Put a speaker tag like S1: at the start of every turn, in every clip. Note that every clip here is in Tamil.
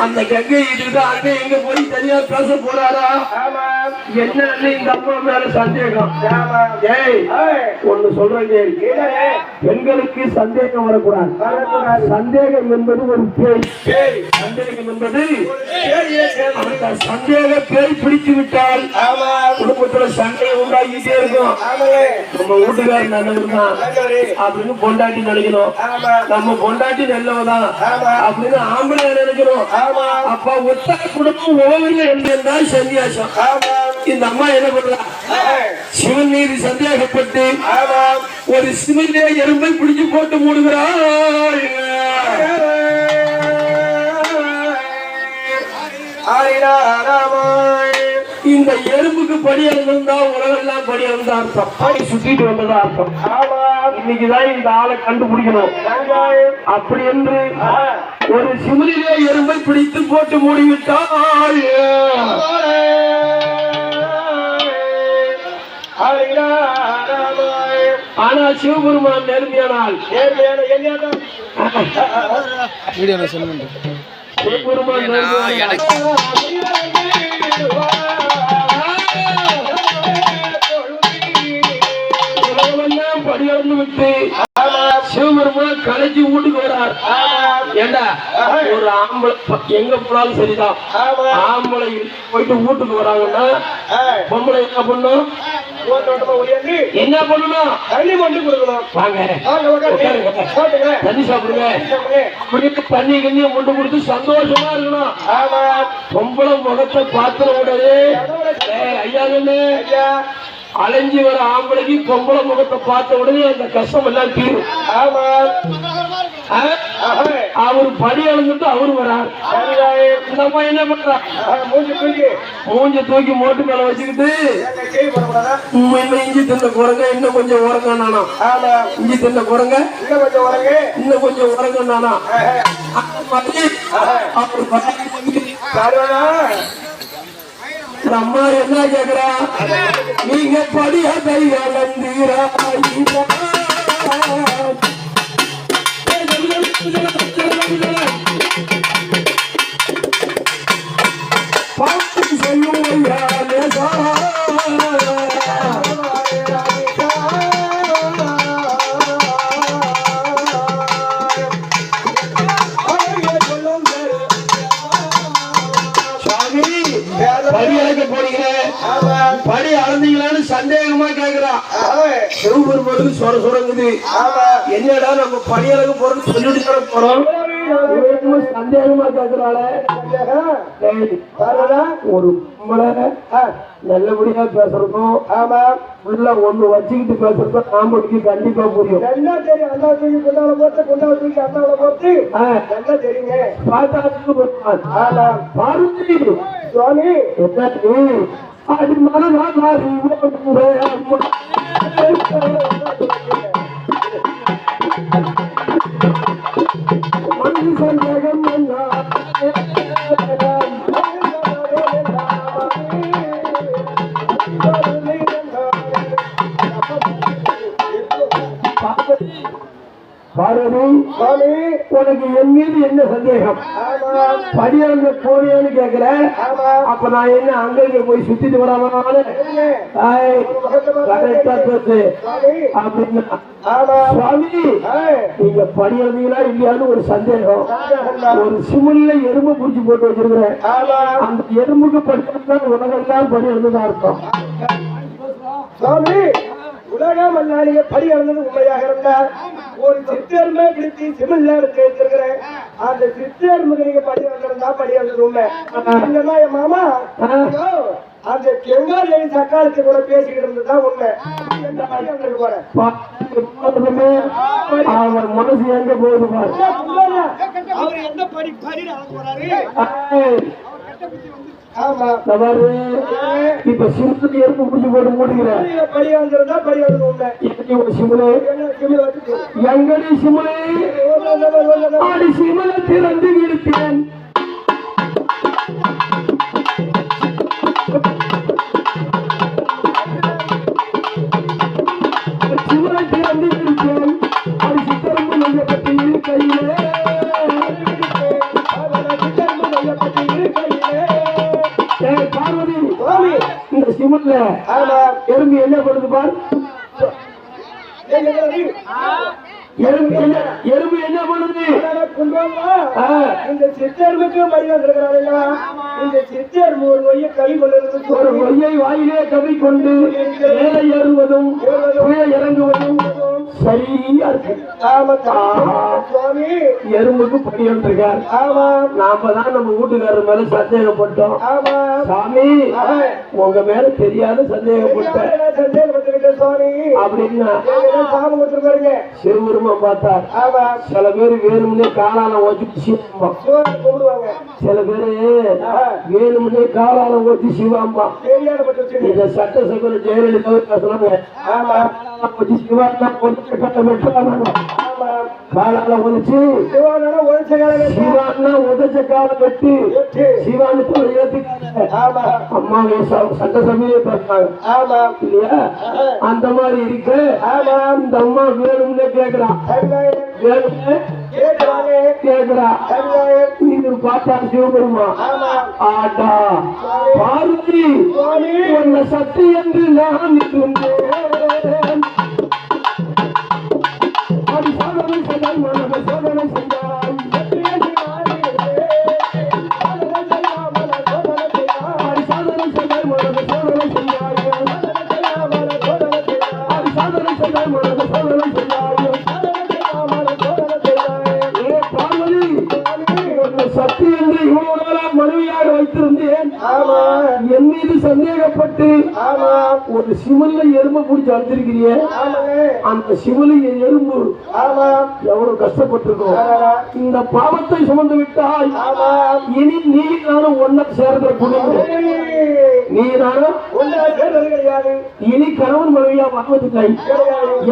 S1: அந்த கங்கை அங்க எங்க போய் தனியா பேச போறாரா
S2: ஆமா
S1: என்னன்னு இந்த அம்மா மேல சந்தேகம் ஒண்ணு.
S2: என்னடே?
S1: பெண்களுக்கு சந்தேகம் வரக்கூடாது. சந்தேகம் என்பது ஒரு பேய். சந்தேகம் என்பது. அந்த சந்தேக பேய் பிடித்து விட்டால் சண்டை உண்டாக்கிட்டே இருக்கும் நம்ம வீட்டுக்காரர் நல்லவர் தான். அப்படின்னு பொண்டாட்டி நினைக்கணும்
S2: ஆமா
S1: நம்ம பொண்டாட்டி நல்லவதான்
S2: ஆமா.
S1: அப்படின்னு ஆம்பளை நினைக்கணும்
S2: ஆமா
S1: அப்ப ஒத்த குடும்பம் இருந்தால் சன்னியாசம்
S2: ஆமா
S1: இந்த அம்மா என்ன பண்றா சிவன் மீது சந்தேகப்பட்டு
S2: ஆமா
S1: ஒரு சிவனிலே எறும்பை பிடிச்சு போட்டு மூடுகிறாள்
S2: ஆயிராராமாய்.
S1: இந்த எறும்புக்கு படி இருந்தா உலகெல்லாம் படி இருந்தா அர்த்தம். படி சுத்திட்டு வந்ததா அர்த்தம். இன்னைக்குதான் இந்த ஆளை கண்டுபிடிக்கணும். அப்படி என்று. ஒரு சிவனிலே எறும்பை பிடித்து போட்டு
S2: ஆயிராராமாய்.
S1: ஆனா சிவபெருமான் நேர்மையானால். சிவபெருமான் கலைஞ்சி வீட்டுக்கு வரார். ஏண்டா? ஒரு ஆம்பளை எங்க போனாலும் சரிதான்.
S2: ஆமா.
S1: ஆம்பளை போயிட்டு வீட்டுக்கு வராங்கன்னா பொம்பளை என்ன பண்ணும்? என்ன பண்ணணும்
S2: தண்ணி மட்டும் கொடுக்கணும்.
S1: வாங்க. தண்ணி சாப்பிடுங்க. அப்படின்னு தண்ணி கண்ணி கொண்டு கொடுத்து சந்தோஷமா இருக்கணும். பொம்பளை முகத்தை உடனே ஏய், ஐயா கண்ணு
S2: ஐயா.
S1: அலைஞ்சி வர ஆம்பளைக்கு பொம்பளை முகத்தை பார்த்த உடனே அந்த கஷ்டம் எல்லாம் தீரும்.
S2: ஆமா.
S1: அவர் படி அளந்துட்டு அவரு வரார். அம்மா என்ன பண்றா?
S2: மூஞ்சி தூக்கி
S1: மூஞ்ச தூக்கி மோட்டு மேல வச்சுக்கிட்டு இன்னும் இஞ்சி தின்ன குரங்க இன்னும் கொஞ்சம் உரங்க நானா? இஞ்சி தின்ன குரங்க?
S2: இன்னும் கொஞ்சம் உறங்கு.
S1: இன்னும் கொஞ்சம் உரங்க நானா? அவர் படி
S2: சரிதானா?
S1: அம்மா என்ன கேக்குறா நீங்க படிய கையாளந்தீரா பாட்டு சொர சொரங்குது
S2: ஆமா.
S1: என்னடா நம்ம படி அளக்க போறோம்னு சொல்லிட்டு போறோம் சந்தேகமா கேக்குறாளே? ஒரு. நல்லபடியா பேசுறதும்
S2: ஆமா.
S1: உள்ள ஒண்ணு வச்சுக்கிட்டு பேசுறதும் ஆம்பளைக்கு கண்டிப்பா புரியும்
S2: நல்லா தெரியும். அண்ணா தூக்கி குண்டால போட்டு, குண்டால தூக்கி அண்ணாவுல போட்டு. நல்லா தெரியுங்க.
S1: பார்த்தாச்சுக்கு வருவான்.
S2: ஆமா.
S1: பார்வதி
S2: சுவாமி
S1: அது மனதாரி மனு சந்தேகம் என்ன
S2: சுவாமி
S1: உனக்கு என் மீது என்ன சந்தேகம்? படியாங்க போனியான்னு கேக்குற அப்ப நான் என்ன அங்க போய் சுத்திட்டு வராம கரெக்டா பேசு.
S2: சுவாமி.
S1: அப்படின்னா சுவாமி நீங்க படியாதீங்களா இல்லையான்னு ஒரு சந்தேகம். ஒரு சிமுல்ல எறும்பு புடிச்சு போட்டு வச்சிருக்கிறேன். அந்த எறும்புக்கு படிச்சதுதான் உலகெல்லாம் படி இருந்ததா இருக்கும்
S2: சுவாமி. உலகம் நீங்க படி அளந்தது உண்மையாக இருந்தால் ஒரு சித்தருமே பிடிச்சி சிமிழ்ல வச்சிருக்கிறேன் அந்த சித்தருமுக்கு நீங்க படி அளந்திருந்தா படி அளந்தது உண்மை. இல்லைன்னா என் மாமா அந்த கெங்காதேவி சக்காலத்து கூட பேசிக்கிட்டு இருந்ததுதான் உண்மை. எந்த படி அளந்துட்டு போறேன்?
S1: அவர் மனசு எங்க போகுது பாரு.
S2: அவர் என்ன படி படி அளந்து போறாரு?
S1: இப்ப சிமுலுக்கு எறும்பு புடிச்சு போட்டு மூடுகிறேன் சிமுலை. எங்கடி சிமுலை. ஆடி சிமுலை திறந்து விடுத்தேன்
S2: ஆமா
S1: எறும்பு என்ன பண்ணுது பார்? எறும்பு என்ன எறும்பு என்ன பண்ணுது
S2: இந்த சித்தர்முக்கு மரியாதை இருக்கிறாங்களா இந்த சித்தர் ஒரு நொய்ய கவி கொண்டு
S1: ஒரு பொய்யை வாயிலே கவி கொண்டு மேலே ஏறுவதும். கீழே இறங்குவதும் சரியா
S2: சுவாமி.
S1: எறும்புக்கு பணியன் இருக்கார்
S2: ஆமா.
S1: நாம தான் நம்ம வீட்டுக்காரர் மேல சந்தேகப்பட்டோம்.
S2: ஆமா.
S1: சாமி உங்க மேல தெரியாத சந்தேகப்பட்டேன்
S2: சந்தேகப்பட்டிருக்கேன் சுவாமி?
S1: அப்படின்னா
S2: சாமி கொடுத்துருக்காருங்க?
S1: பார்த்தார்.
S2: ஆமா.
S1: சில பேர் வேணும்னே காலால ஓச்சு
S2: கும்பிடுவாங்க.
S1: சில பேரு வேணும்னே காலால ஓச்சு சிவாம்பா இத சட்டசபையில ஜெயலலிதா பேசுறாங்க
S2: ஆமா.
S1: கட்ட. காலால ஒழிச்சு சிவான்னா உதச்ச வெட்டு
S2: எட்டு
S1: சிவான்னு அம்மா பேசுறாங்க
S2: ஆமா.
S1: இல்லையா? அந்த மாதிரி இருக்கு
S2: ஆமா.
S1: இந்த அம்மா வேணும்னே கேக்குறான் வேணும்னே கேக்குறா. இது பார்த்தா சிவபெருமா
S2: ஆமா.
S1: ஆட்டா. பார்வதி உன்னை சக்தி என்று நான் இருந்தேன் um ano
S2: ஆமா
S1: ஒரு சிவல்ல எறும்பு பிடிச்சி அழுத்திருக்கிறிய அந்த சிவலி எறும்பு எவ்வளவு கஷ்டப்பட்டிருக்கோம் இந்த பாவத்தை சுமந்து விட்டாய்
S2: ஆமா
S1: இனி நீ நானும் ஒன்ன சேர்ந்த குடும்பம் நீ நானும் இனி கணவன் மனைவியா
S2: கிடையாது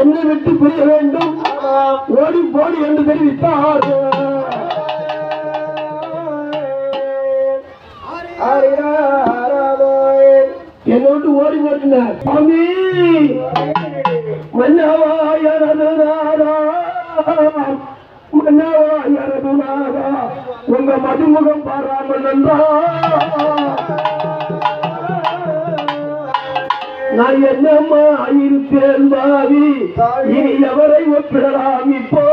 S1: என்னை விட்டு பிரிய வேண்டும் ஓடி போடி என்று தெரிவித்தார் என்னை விட்டு ஓடி போட்டினார் சுவாமி மன்னவா எனது நாடா மன்னவா உங்க மதுமுகம் பாராமல் நன்றா. நான் என்னம்மா இருப்பேன் பாவி? இனி எவரை ஒப்பிடலாம் இப்போ?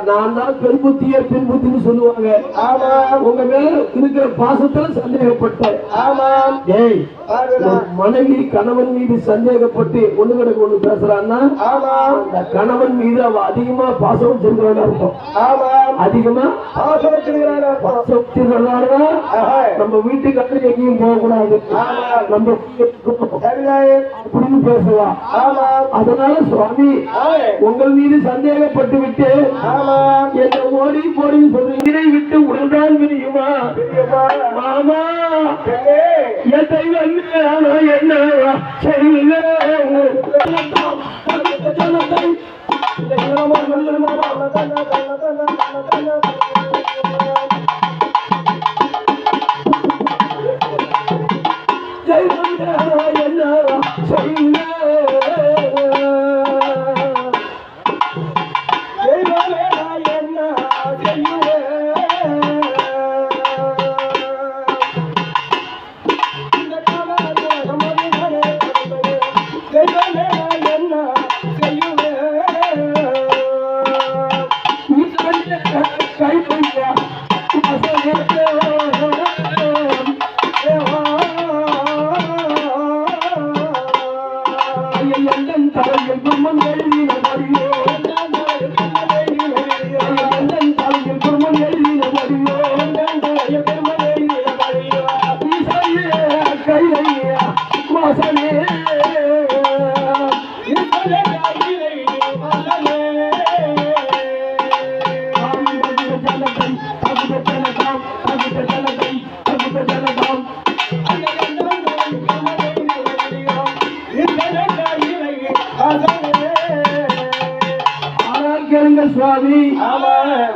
S1: நான் தான் பெண் புத்திய பெண் புத்தின்னு சொல்லுவாங்க.
S2: ஆமா
S1: உங்க மேல இருக்கிற பாசத்துல சந்தேகப்பட்டேன்.
S2: ஆமா
S1: ஏய் மனைவி கணவன் மீது சந்தேகப்பட்டு ஒண்ணு கிடக்கு ஒண்ணு பேசுறான்னா அந்த கணவன் மீது அவ அதிகமா பாசம் வச்சிருக்கிறதா இருக்கும்
S2: ஆமா
S1: அதிகமா?
S2: பாசம் அர்த்தம். ஆஹா.
S1: நம்ம வீட்டுக்கு எங்கேயும் போக கூடாது நம்ம அப்படின்னு பேசுவா.
S2: ஆமா
S1: அதனால சுவாமி. உங்கள் மீது சந்தேகப்பட்டு விட்டு
S2: ஆமா
S1: என்ன ஓடி போடின்னு சொல்றீங்க விட்டு உடல்தான் விரியுமா. மாமா. என் தெய்வம் ஆனா என்ன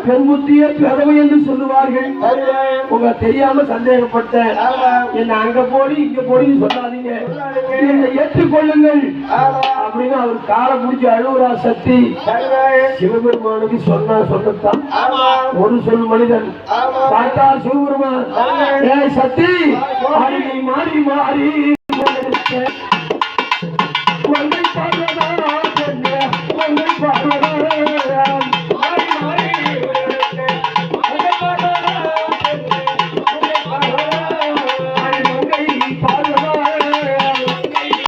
S1: பெண் புத்திய பிறவை என்று சொல்லுவார்கள் உங்க தெரியாம சந்தேகப்பட்டேன் என்ன அங்க போடி இங்க போடின்னு சொல்லாதீங்க என்னை ஏற்றுக்கொள்ளுங்கள் அப்படின்னு அவர் காலை முடிச்சு அழுவுறா சக்தி. சிவபெருமானுக்கு சொன்னா சொல்லத்தான்
S2: ஆமா
S1: ஒரு சொல் மனிதன் பார்த்தா சிவபெருமான் சக்தி மாறி மாறி கொண்டிருக்க